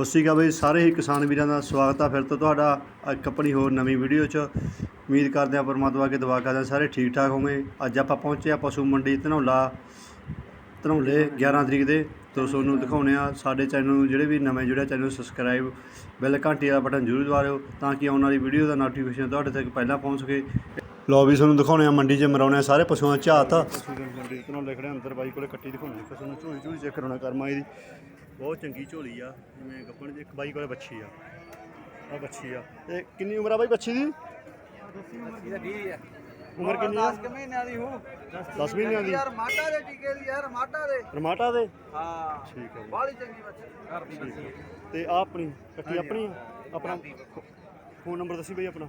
ਸਤਿ ਸ਼੍ਰੀ ਅਕਾਲ ਬਈ, ਸਾਰੇ ਹੀ ਕਿਸਾਨ ਵੀਰਾਂ ਦਾ ਸਵਾਗਤ ਆ। ਫਿਰ ਤੋਂ ਤੁਹਾਡਾ ਇੱਕ ਆਪਣੀ ਹੋਰ ਨਵੀਂ ਵੀਡੀਓ 'ਚ। ਉਮੀਦ ਕਰਦੇ ਆ ਪਰਮਾਤਮਾ ਅੱਗੇ ਦੁਆ ਕਰਦੇ ਹਾਂ, ਸਾਰੇ ਠੀਕ ਠਾਕ ਹੋਵੇ ਅੱਜ ਆਪਾਂ ਪਹੁੰਚੇ ਆ ਪਸ਼ੂ ਮੰਡੀ ਧਨੌਲਾ, ਧਨੌਲੇ 11 ਤਰੀਕ ਦੇ। ਤੋਂ ਤੁਹਾਨੂੰ ਦਿਖਾਉਣੇ ਆ ਸਾਡੇ ਚੈਨਲ ਨੂੰ, ਜਿਹੜੇ ਵੀ ਨਵੇਂ ਜੁੜਿਆ ਚੈਨਲ ਨੂੰ ਸਬਸਕ੍ਰਾਈਬ ਬੈਲ ਘੰਟੀ ਵਾਲਾ ਬਟਨ ਜ਼ਰੂਰ ਦਬਾਇਓ ਤਾਂ ਕਿ ਆਉਣ ਵਾਲੀ ਵੀਡੀਓ ਦਾ ਨੋਟੀਫਿਕੇਸ਼ਨ ਤੁਹਾਡੇ ਤੱਕ ਪਹਿਲਾਂ ਪਹੁੰਚ ਸਕੇ। ਲੋ ਵੀ ਤੁਹਾਨੂੰ ਦਿਖਾਉਣੇ ਆ ਮੰਡੀ 'ਚ ਮਰਾਉਣੇ ਆ ਸਾਰੇ ਪਸ਼ੂਆਂ ਦਾ ਝਾਤ ਪਸ਼ੂ ਦੇ ਮੰਡੀ ਧਨੌਲੇ ਖੜੇ ਅੰਦਰ ਬਾਈ ਕੋਲੇ ਕੱਟੀ ਦਿਖਾਉਣੀ ਪਸ਼ੂ ਨੂੰ ਝੋਲੀ ਝੋਲੀ ਚੈੱਕ ਕਰਾਉਣਾ ਕਰਮਾ ਇਹਦੀ। ਬਹੁਤ ਚੰਗੀ ਝੋਲੀ ਆ ਜਿਵੇਂ ਗੱਪਣ ਦੀ ਇੱਕ ਬਾਈ ਕੋਲੇ ਬੱਚੀ ਆ। ਆ ਬੱਚੀ ਆ। ਤੇ ਕਿੰਨੀ ਉਮਰ ਆ ਬਾਈ ਬੱਚੀ ਦੀ? ਉਮਰ ਕਿੰਨੀ ਆ? 10 ਮਹੀਨਿਆਂ ਦੀ ਹੂੰ। 10 ਮਹੀਨਿਆਂ ਦੀ। ਯਾਰ ਮਾਟਾ ਦੇ ਟੀਕੇ ਦੀ ਯਾਰ ਮਾਟਾ ਦੇ। ਰਮਾਟਾ ਦੇ? ਹਾਂ। ਠੀਕ ਹੈ ਜੀ ਬਾਲੀ ਚੰਗੀ ਬੱਚੀ ਘਰ ਦੀ ਠੀਕ ਹੈ। ਤੇ ਆ ਆਪਣੀ ਕੱਟੀ ਆਪਣੀ? ਆਪਣਾ ਫੋਨ ਨੰਬਰ ਦੱਸੀ ਬਈ ਆਪਣਾ।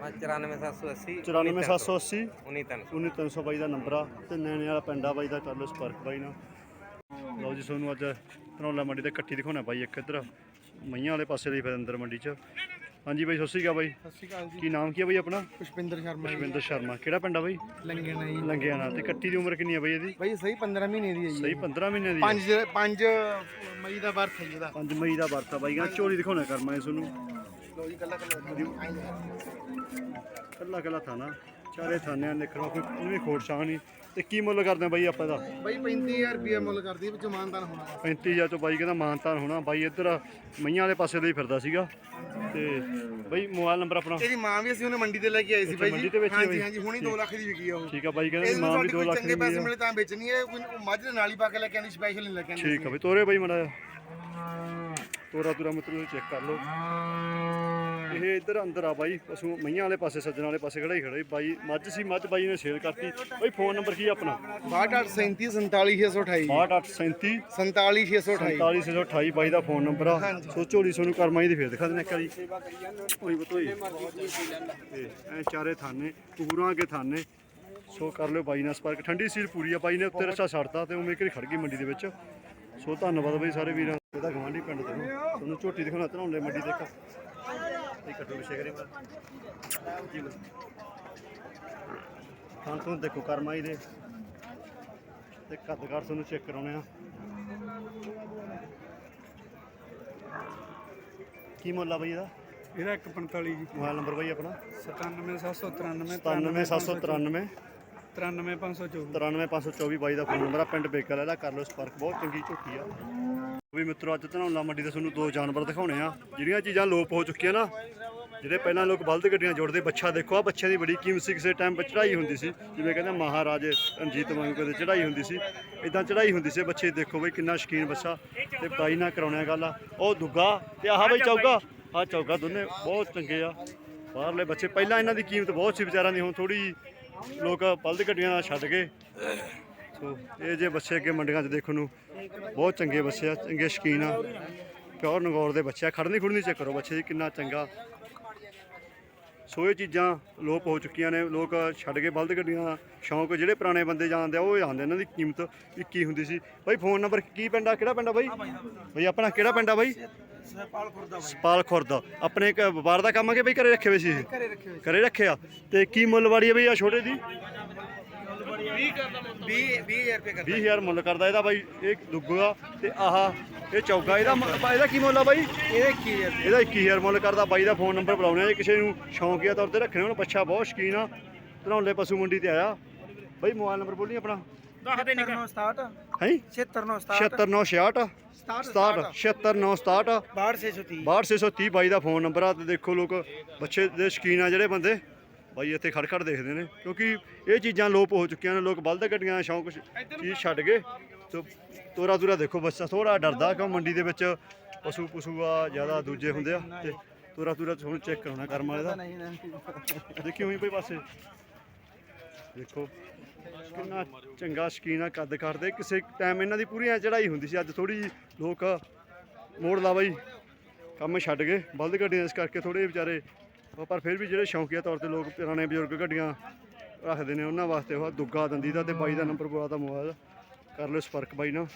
94780 94780 19300 19300 ਬਾਈ ਦਾ ਨੰਬਰ ਆ ਤੇ ਨੈਣੇ ਵਾਲਾ ਪਿੰਡ ਆ ਬਾਈ ਦਾ ਕਰ ਲਓ ਸੰਪਰਕ ਬਾਈ ਨਾਲ। ਲਓ ਜੀ ਤੁਹਾਨੂੰ ਅੱਜ ਧਨੌਲਾ ਮੰਡੀ ਤੇ ਕੱਟੀ ਦਿਖਾਉਣਾ ਬਾਈ ਇੱਕ ਇੱਧਰ ਮਈਆਂ ਵਾਲੇ ਪਾਸੇ ਲਈ ਫਿਰ ਅੰਦਰ ਮੰਡੀ 'ਚ। ਹਾਂਜੀ ਬਾਈ ਸਤਿ ਸ਼੍ਰੀ ਅਕਾਲ ਬਾਈ। ਸਤਿ ਸ਼੍ਰੀ ਅਕਾਲ ਜੀ। ਕੀ ਨਾਮ ਕੀ ਆ ਬਾਈ ਆਪਣਾ? ਪੁਸ਼ਪਿੰਦਰ ਸ਼ਰਮਾ ਰਵਿੰਦਰ ਸ਼ਰਮਾ। ਕਿਹੜਾ ਪਿੰਡ ਆ ਬਾਈ? ਲੰਗੇ ਨਾ ਜੀ। ਲੰਗਿਆ ਨਾਲ ਤੇ ਕੱਟੀ ਦੀ ਉਮਰ ਕਿੰਨੀ ਆ ਬਾਈ ਇਹਦੀ? ਬਾਈ ਸਹੀ 15 ਮਹੀਨੇ ਦੀ ਹੈ ਜੀ। ਸਹੀ 15 ਮਹੀਨੇ ਦੀ ਆ। 5 5 ਮਈ ਦਾ ਬਰਥ ਹੈ ਜਿਹਦਾ 5 ਮਈ ਦਾ ਵਰਤਾ ਬਾਈ। ਕਹਿੰਦਾ ਝੋਲੀ ਦਿਖਾਉਣਾ ਕਰਮਾ ਇਸ ਨੂੰ ਲੋ ਜੀ ਕੱਲਾ ਕੱਲਾ ਕੱਲਾ ਕੱਲਾ ਥਾਣਾ ਚਾਰੇ ਥਾਨਿਆਂ ਨਿਕਲਣਾ ਕੋਈ ਕੋਈ ਖੋਟ ਛਾਂ ਨਹੀਂ ਤੇ ਕੀ ਮੁੱਲ ਕਰਦੇ ਬਾਈ ਆਪਾਂ ਦਾ? ਬਾਈ 35000 ਰੁਪਏ ਮੁੱਲ ਕਰਦੀ ਵਿੱਚ ਮਾਨਦਾਨ ਹੋਣਾ। 35000 ਤੋਂ ਬਾਈ ਕਹਿੰਦਾ ਮਾਨਤਾਨ ਹੋਣਾ। ਬਾਈ ਇੱਧਰ ਮਈਆਂ ਵਾਲੇ ਪਾਸੇ ਦੇ ਹੀ ਫਿਰਦਾ ਸੀਗਾ। ਤੇ ਬਾਈ ਮੋਬਾਈਲ ਨੰਬਰ ਆਪਣਾ? ਇਹਦੀ ਮਾਂ ਵੀ ਅਸੀਂ ਉਹਨੇ ਮੰਡੀ ਤੇ ਲੈ ਕੇ ਆਏ ਸੀ ਬਾਈ ਜੀ। ਹਾਂਜੀ? ਹਾਂਜੀ ਹੁਣੀ 2 ਲੱਖ ਦੀ ਵਿਕੀ ਆ ਉਹ। ਠੀਕ ਆ ਬਾਈ ਕਹਿੰਦਾ ਮਾਂ ਵੀ ਨਾਲ 2 ਲੱਖ ਚੰਗੇ ਦੀ ਪੈਸੇ ਆ। ਮਿਲੇ ਤਾਂ ਵੇਚਣੀ ਹੈ ਕੋਈ ਮੱਝ ਦੇ ਨਾਲ ਹੀ ਪਾ ਕੇ ਲੈ ਕੇ ਆਂਦੀ ਸਪੈਸ਼ਲ ਨਹੀਂ ਲੈ ਕੇ ਆਂਦੀ ਠੀਕ ਆ ਬਈ ਤੋਰੇ ਬਾਈ ਮੜਾ ਤੋਰਾ ਤੁਰਾ ਮਤਲਬ ਚੈੱਕ ਕਰ ਲਓ। ਇਹ ਇੱਧਰ ਅੰਦਰ ਆ ਬਾਈ ਪਸ਼ੂ ਮਈਆਂ ਵਾਲੇ ਪਾਸੇ ਸੱਜਣ ਵਾਲੇ ਪਾਸੇ ਖੜਾ ਹੀ ਖੜਾ ਬਾਈ ਮੱਝ ਸੀ ਮੱਝ ਬਾਈ ਨੇ ਸੇਲ ਕਰਤੀ। ਬਾਈ ਫੋਨ ਨੰਬਰ ਕੀ ਆ ਆਪਣਾ? 6837 47628 6837 47628 47628 ਬਾਈ ਦਾ ਫੋਨ ਨੰਬਰ ਆ। ਸੋ ਝੋਲੀ ਸੋਨੂੰ ਕਰਮਾ ਹੀ ਦੀ ਫੇਰ ਦਿਖਾ ਦੇਣਾ ਇੱਕ ਵਾਰੀ। ਓਏ ਬਤੋਈ ਐ ਚਾਰੇ ਥਾਨੇ ਪੂਰਾ ਕੇ ਥਾਨੇ। ਸੋ ਕਰ ਲਿਓ ਬਾਈ ਨਾਲ ਸੰਪਰਕ। ਠੰਡੀ ਸੀਲ ਪੂਰੀ ਆ ਬਾਈ ਨੇ ਉੱਤੇ ਰਸਾ ਛੱਡਤਾ ਤੇ ਉਵੇਂ ਕਿਹੜੀ ਖੜ ਗਈ ਮੰਡੀ ਦੇ ਵਿੱਚ। ਸੋ ਧੰਨਵਾਦ ਬਾਈ ਸਾਰੇ ਵੀਰਾਂ ਇਹਦਾ ਗਵਾਂਢੀ ਪਿੰਡ ਤੋਂ। ਤੁਹਾਨੂੰ ਝੋਟੀ ਦਿਖਾਉਣਾ ਧਨੌਲੇ ਮੰਡੀ ਦੇ ਇੱਕ ਇਹ ਕੱਟੋ ਵਿਸ਼ੇ ਕਰੀ ਲਓ। ਹਾਂ ਤੁਹਾਨੂੰ ਦੇਖੋ ਕਰਮਾ ਹੀ ਦੇ। ਤੇ ਕੱਦ ਕਾਠ ਤੁਹਾਨੂੰ ਚੈੱਕ ਕਰਾਉਣੇ ਆ। ਕੀ ਮੁੱਲ ਆ ਬਈ ਇਹਦਾ? ਇਹਦਾ 145 ਜੀ। ਮੋਬਾਈਲ ਨੰਬਰ ਬਈ ਆਪਣਾ। 97793 97793 93524 93524 ਬਾਈ ਦਾ ਫੋਨ ਨੰਬਰ ਆ ਪਿੰਡ ਬੇਕਲ ਇਹਦਾ ਕਰ ਲਓ ਸੰਪਰਕ ਬਹੁਤ ਚੰਗੀ ਝੋਟੀ ਆ। ਵੀ ਮਿੱਤਰੋ, ਅੱਜ ਧਨੌਲਾ ਮੰਡੀ ਦੇ ਤੁਹਾਨੂੰ ਦੋ ਜਾਨਵਰ ਦਿਖਾਉਣੇ ਆ। ਜਿਹੜੀਆਂ ਚੀਜ਼ਾਂ ਲੋਪ ਹੋ ਚੁੱਕੀਆਂ ਨਾ ਜਿਹੜੇ ਪਹਿਲਾਂ ਲੋਕ ਬਲਦ ਗੱਡੀਆਂ ਜੋੜਦੇ ਬੱਚਾ ਦੇਖੋ ਆ ਬੱਚਿਆਂ ਦੀ ਬੜੀ ਕੀਮਤ ਸੀ, ਕਿਸੇ ਟਾਈਮ ਚੜਾਈ ਹੁੰਦੀ ਸੀ। ਜਿਵੇਂ ਕਹਿੰਦੇ ਮਹਾਰਾਜੇ ਰਣਜੀਤ ਵਾਂਗੂ ਕਦੇ ਚੜਾਈ ਹੁੰਦੀ ਸੀ। ਇਦਾਂ ਚੜਾਈ ਹੁੰਦੀ ਸੀ, ਬੱਚੇ ਦੇਖੋ ਬਈ ਕਿੰਨਾ ਸ਼ਕੀਨ ਬੱਚਾ ਤੇ ਬਾਈ ਨਾਲ ਕਰਾਉਣਿਆ ਗੱਲ ਆ। ਉਹ ਦੁੱਗਾ ਤੇ ਆਹ ਬਈ ਚੌਗਾ। ਆਹ ਚੌਗਾ ਦੋਨੇ ਬਹੁਤ ਚੰਗੇ ਆ। ਬਾਹਰਲੇ ਬੱਚੇ, ਪਹਿਲਾਂ ਇਹਨਾਂ ਦੀ ਕੀਮਤ ਬਹੁਤ ਸੀ ਵਿਚਾਰਾਂ ਦੀ, ਹੁਣ ਥੋੜੀ ਲੋਕ ਬਲਦ ਗੱਡੀਆਂ ਛੱਡ ਗਏ। ਸੋ ਇਹ ਜੇ ਬੱਚੇ ਅੱਗੇ ਮੰਡੀਆਂ 'ਚ ਦੇਖਣ ਨੂੰ ਬਹੁਤ ਚੰਗੇ ਬੱਚੇ ਆ ਚੰਗੇ ਸ਼ਕੀਨ ਆ। ਪਿਓਰ ਨਗੌਰ ਦੇ ਬੱਚੇ ਆ ਖੜਨੀ ਖੁੜਨੀ ਚੈੱਕ ਕਰੋ ਬੱਚੇ ਦੀ ਕਿੰਨਾ ਚੰਗਾ। ਸੋ ਇਹ ਚੀਜ਼ਾਂ ਲੋਪ ਹੋ ਚੁੱਕੀਆਂ ਨੇ ਲੋਕ ਛੱਡ ਕੇ ਬਲਦ ਗੱਡੀਆਂ ਸ਼ੌਂਕ ਜਿਹੜੇ ਪੁਰਾਣੇ ਬੰਦੇ ਜਾਣਦੇ ਆ ਉਹ ਜਾਣਦੇ ਇਹਨਾਂ ਦੀ ਕੀਮਤ 21 ਹੁੰਦੀ ਸੀ। ਬਾਈ ਫੋਨ ਨੰਬਰ ਕੀ ਪਿੰਡ ਆ ਕਿਹੜਾ ਪਿੰਡ ਆ ਬਾਈ? ਬਾਈ ਆਪਣਾ ਕਿਹੜਾ ਪਿੰਡ ਆ ਬਾਈ? ਸਪਾਲ ਖੁਰਦਾ। ਸਪਾਲ ਖੁਰਦ ਆਪਣੇ ਇੱਕ ਵਪਾਰ ਦਾ ਕੰਮ ਆ ਕਿ ਬਈ ਘਰੇ ਰੱਖੇ ਹੋਏ ਸੀ? ਘਰੇ ਰੱਖੇ ਹੋਏ ਘਰੇ ਰੱਖਿਆ ਤੇ ਕੀ ਮੁੱਲ ਵਾੜੀ ਆ ਬਈ ਆ ਛੋਟੇ ਦੀ? 20 20000 ਰੁਪਏ ਕਰ 20000 ਮੁੱਲ ਕਰਦਾ ਇਹਦਾ ਬਾਈ ਇਹ ਦੁੱਗਾ ਤੇ ਆਹ ਇਹ ਚੌਗਾ ਇਹਦਾ ਮ- ਇਹਦਾ ਕੀ ਮੁੱਲ ਆ ਬਾਈ? ਇਹਦੇ 21000 ਇਹਦਾ 21000 ਮੁੱਲ ਕਰਦਾ ਬਾਈ ਦਾ ਫੋਨ ਨੰਬਰ ਬੁਲਾਉਣੇ ਆ ਜੇ ਕਿਸੇ ਨੂੰ ਸ਼ੌਂਕੀਆ ਤੌਰ ਤੇ ਰੱਖਣੇ ਹੋਣ ਬੱਚਾ ਬਹੁਤ ਸ਼ਕੀਨ ਆ ਧਨੌਲੇ ਪਸ਼ੂ ਮੰਡੀ ਤੇ ਆਇਆ। ਬਾਈ ਮੋਬਾਈਲ ਨੰਬਰ ਬੋਲੀ ਆਪਣਾ। ਦੱਸ ਦੇ ਨਿਕਲ 67 ਹੈ? 76 76966 67 76967 62630 62630 ਬਾਈ ਦਾ ਫੋਨ ਨੰਬਰ ਆ ਤੇ ਦੇਖੋ ਲੋਕ ਬੱਚੇ ਦੇ ਸ਼ਕੀਨ ਆ ਜਿਹੜੇ ਬੰਦੇ। ਬਾਈ ਇੱਥੇ ਖੜ ਖੜ ਦੇਖਦੇ ਨੇ ਕਿਉਂਕਿ ਇਹ ਚੀਜ਼ਾਂ ਲੋਪ ਹੋ ਚੁੱਕੀਆਂ ਨੇ ਲੋਕ ਬਲਦ ਗੱਡੀਆਂ ਦਾ ਸ਼ੌਂਕ ਚੀਜ਼ ਛੱਡ ਗਏ ਤੇ ਤੋਰਾ ਤੁਰਾ ਦੇਖੋ ਬੱਚਾ ਥੋੜਾ ਡਰਦਾ ਕਿਉਂ ਮੰਡੀ ਦੇ ਵਿੱਚ ਪਸ਼ੂ ਪਸ਼ੂ ਆ ਜ਼ਿਆਦਾ ਦੂਜੇ ਹੁੰਦੇ ਆ ਤੇ ਤੋਰਾ ਤੁਰਾ ਹੁਣ ਚੈੱਕ ਕਰਾਉਣਾ ਕਰਮ ਵਾਲੇ ਦਾ। ਦੇਖੀ ਹੋਈ ਪਈ ਪਾਸੇ। ਦੇਖੋ ਕਿੰਨਾ ਚੰਗਾ ਸ਼ਕੀਨ ਆ ਕੱਦ ਕਰਦੇ ਕਿਸੇ ਟਾਈਮ ਇਹਨਾਂ ਦੀ ਪੂਰੀ ਐ ਚੜਾਈ ਹੁੰਦੀ ਸੀ ਅੱਜ ਥੋੜੀ ਲੋਕ ਮੋੜ ਲਾ ਬਾਈ। ਕੰਮ ਛੱਡ ਗਏ ਬਲਦ ਗੱਡੀਆਂ ਇਸ ਕਰਕੇ ਥੋੜੇ ਵਿਚਾਰੇ ਪਰ ਫਿਰ ਵੀ ਜਿਹੜੇ ਸ਼ੌਂਕੀਆ ਤੌਰ ਤੇ ਲੋਕ ਪੁਰਾਣੇ ਬਜ਼ੁਰਗ ਗੱਡੀਆਂ ਰੱਖਦੇ ਨੇ, ਉਹਨਾਂ ਵਾਸਤੇ ਉਹ ਦੁੱਗਾ ਦੰਦੀ ਦਾ ਤੇ ਬਾਈ ਦਾ ਨੰਬਰ ਬੁਲਾ ਦਾ ਮੋਬਾਈਲ ਕਰ ਲਓ ਸੰਪਰਕ ਬਾਈ ਨਾਲ।